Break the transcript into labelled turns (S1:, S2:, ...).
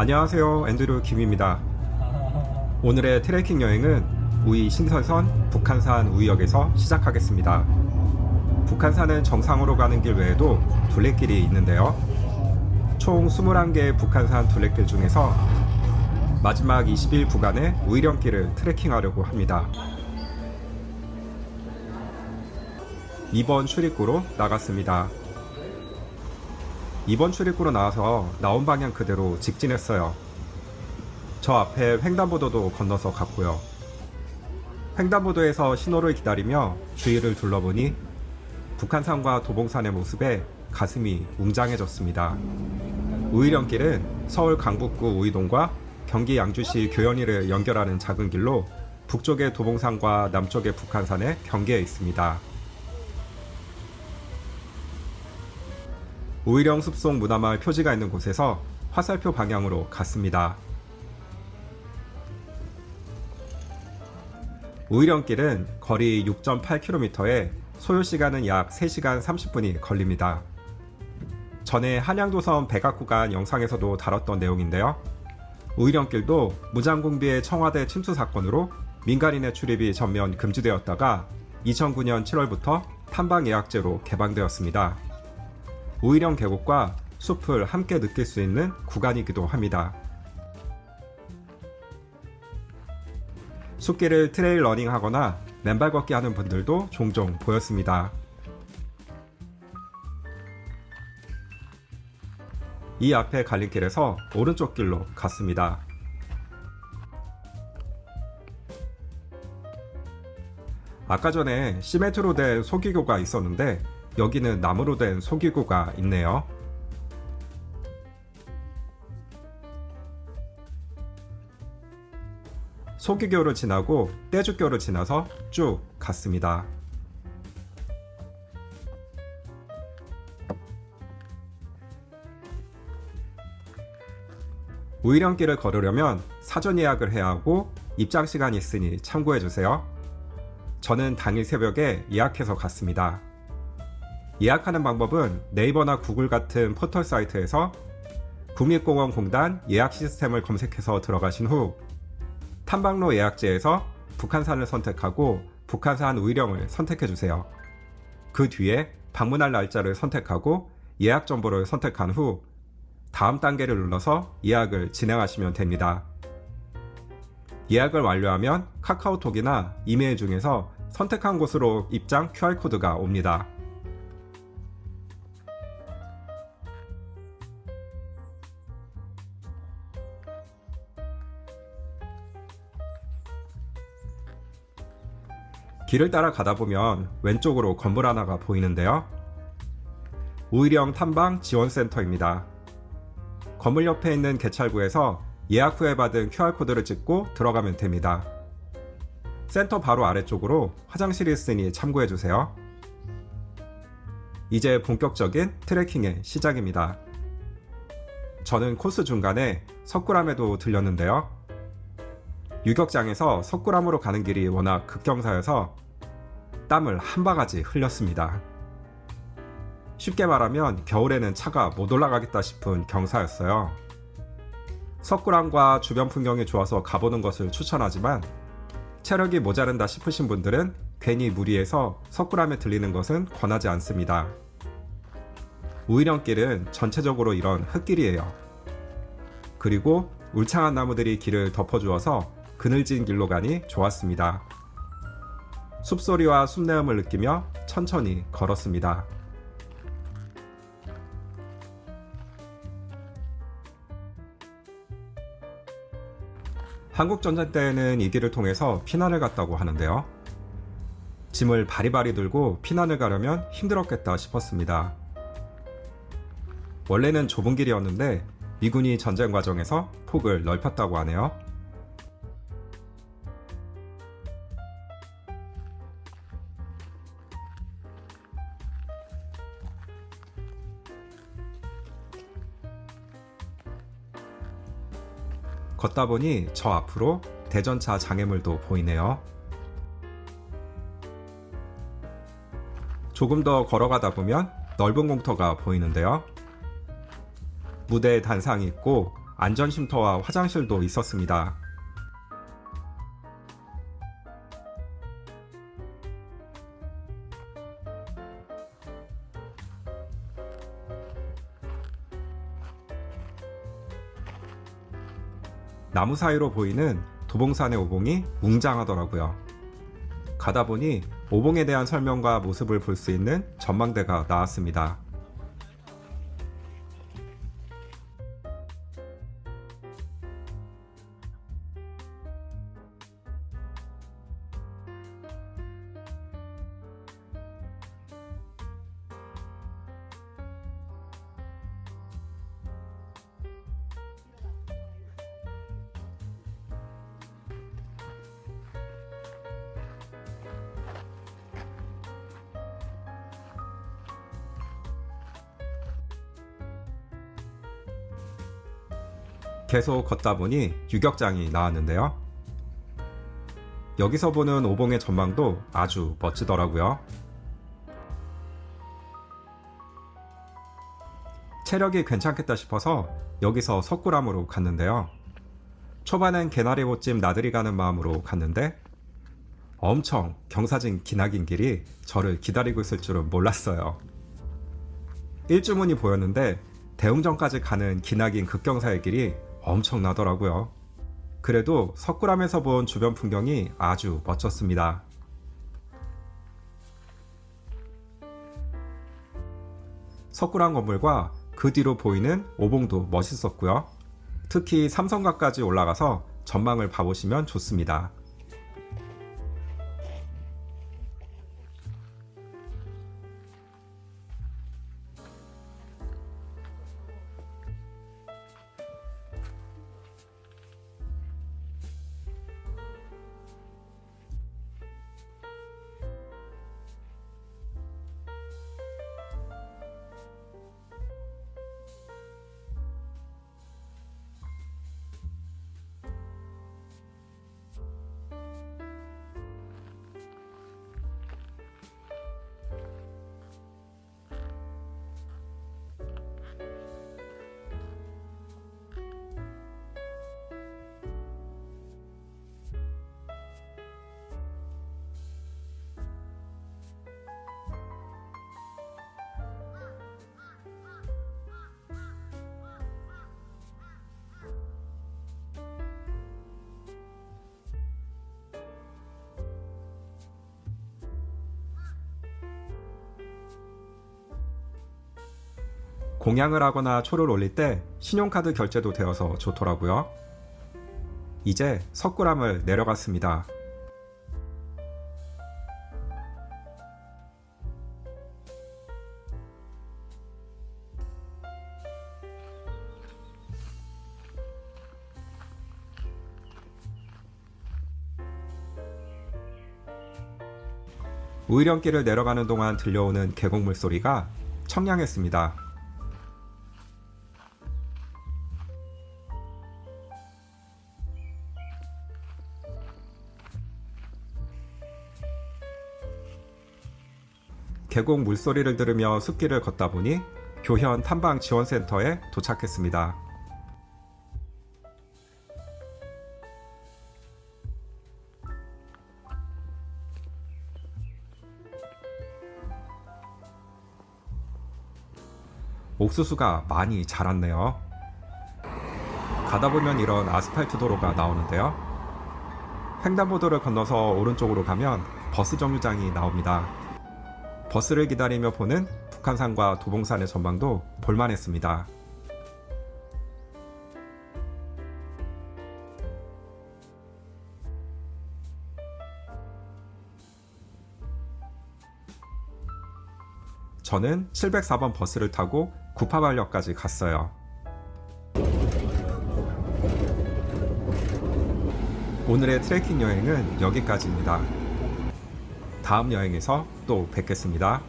S1: 안녕하세요. 앤드류 김입니다. 오늘의 트레킹 여행은 우이 신설선 북한산 우이역에서 시작하겠습니다. 북한산은 정상으로 가는 길 외에도 둘레길이 있는데요. 총 21개의 북한산 둘레길 중에서 마지막 20일 구간의 우이령길을 트레킹하려고 합니다. 2번 출입구로 나갔습니다. 2번 출입구로 나와서 나온 방향 그대로 직진했어요. 저 앞에 횡단보도도 건너서 갔고요. 횡단보도에서 신호를 기다리며 주위를 둘러보니 북한산과 도봉산의 모습에 가슴이 웅장해졌습니다. 우이령길은 서울 강북구 우이동과 경기 양주시 교연리를 연결하는 작은 길로 북쪽의 도봉산과 남쪽의 북한산의 경계에 있습니다. 우이령 숲속 문화마을 표지가 있는 곳에서 화살표 방향으로 갔습니다. 우이령길은 거리 6.8km에 소요 시간은 약 3시간 30분이 걸립니다. 전에 한양도섬 백악 구 간 영상에서도 다뤘던 내용인데요. 우이령길도 무장공비의 청와대 침수 사건으로 민간인의 출입이 전면 금지되었다가 2009년 7월부터 탐방 예약제로 개방되었습니다. 우이령 계곡과 숲을 함께 느낄 수 있는 구간이기도 합니다. 숲길을 트레일 러닝 하거나 맨발 걷기 하는 분들도 종종 보였습니다. 이 앞에 갈림길에서 오른쪽 길로 갔습니다. 아까 전에 시멘트로 된 소기교가 있었는데 여기는 나무로 된 소기구가 있네요. 소기교를 지나고 떼죽교를 지나서 쭉 갔습니다. 우이령길을 걸으려면 사전 예약을 해야 하고 입장 시간이 있으니 참고해 주세요. 저는 당일 새벽에 예약해서 갔습니다. 예약하는 방법은 네이버나 구글 같은 포털 사이트에서 국립공원공단 예약 시스템을 검색해서 들어가신 후 탐방로 예약제에서 북한산을 선택하고 북한산 우이령을 선택해 주세요. 그 뒤에 방문할 날짜를 선택하고 예약 정보를 선택한 후 다음 단계를 눌러서 예약을 진행하시면 됩니다. 예약을 완료하면 카카오톡이나 이메일 중에서 선택한 곳으로 입장 QR코드가 옵니다. 길을 따라 가다 보면 왼쪽으로 건물 하나가 보이는데요. 우이령 탐방 지원센터입니다. 건물 옆에 있는 개찰구에서 예약 후에 받은 QR코드를 찍고 들어가면 됩니다. 센터 바로 아래쪽으로 화장실이 있으니 참고해주세요. 이제 본격적인 트레킹의 시작입니다. 저는 코스 중간에 석굴암에도 들렸는데요. 유격장에서 석굴암으로 가는 길이 워낙 급경사여서 땀을 한 바가지 흘렸습니다. 쉽게 말하면 겨울에는 차가 못 올라가겠다 싶은 경사였어요. 석굴암과 주변 풍경이 좋아서 가보는 것을 추천하지만 체력이 모자른다 싶으신 분들은 괜히 무리해서 석굴암에 들리는 것은 권하지 않습니다. 우이령길은 전체적으로 이런 흙길이에요. 그리고 울창한 나무들이 길을 덮어주어서 그늘진 길로 가니 좋았습니다. 숲소리와 숲내음을 느끼며 천천히 걸었습니다. 한국전쟁 때에는 이 길을 통해서 피난을 갔다고 하는데요. 짐을 바리바리 들고 피난을 가려면 힘들었겠다 싶었습니다. 원래는 좁은 길이었는데 미군이 전쟁 과정에서 폭을 넓혔다고 하네요. 걷다 보니 저 앞으로 대전차 장애물도 보이네요. 조금 더 걸어가다 보면 넓은 공터가 보이는데요. 무대에 단상이 있고 안전쉼터와 화장실도 있었습니다. 나무 사이로 보이는 도봉산의 오봉이 웅장하더라고요. 가다 보니 오봉에 대한 설명과 모습을 볼 수 있는 전망대가 나왔습니다. 계속 걷다 보니 유격장이 나왔는데요. 여기서 보는 오봉의 전망도 아주 멋지더라고요. 체력이 괜찮겠다 싶어서 여기서 석굴암으로 갔는데요. 초반엔 개나리 옷집 나들이 가는 마음으로 갔는데 엄청 경사진 기나긴 길이 저를 기다리고 있을 줄은 몰랐어요. 일주문이 보였는데 대웅전까지 가는 기나긴 급경사의 길이 엄청나더라고요. 그래도 석굴암에서 본 주변 풍경이 아주 멋졌습니다. 석굴암 건물과 그 뒤로 보이는 오봉도 멋있었고요. 특히 삼성각까지 올라가서 전망을 봐보시면 좋습니다. 공양을 하거나 초를 올릴 때 신용카드 결제도 되어서 좋더라고요. 이제 석굴암을 내려갔습니다. 우이령길을 내려가는 동안 들려오는 계곡물 소리가 청량했습니다. 계곡 물소리를 들으며 숲길을 걷다 보니 교현 탐방 지원센터에 도착했습니다. 옥수수가 많이 자랐네요. 가다 보면 이런 아스팔트 도로가 나오는데요. 횡단보도를 건너서 오른쪽으로 가면 버스 정류장이 나옵니다. 버스를 기다리며 보는 북한산과 도봉산의 전망도 볼만했습니다. 저는 704번 버스를 타고 구파발역까지 갔어요. 오늘의 트레킹 여행은 여기까지입니다. 다음 여행에서 또 뵙겠습니다.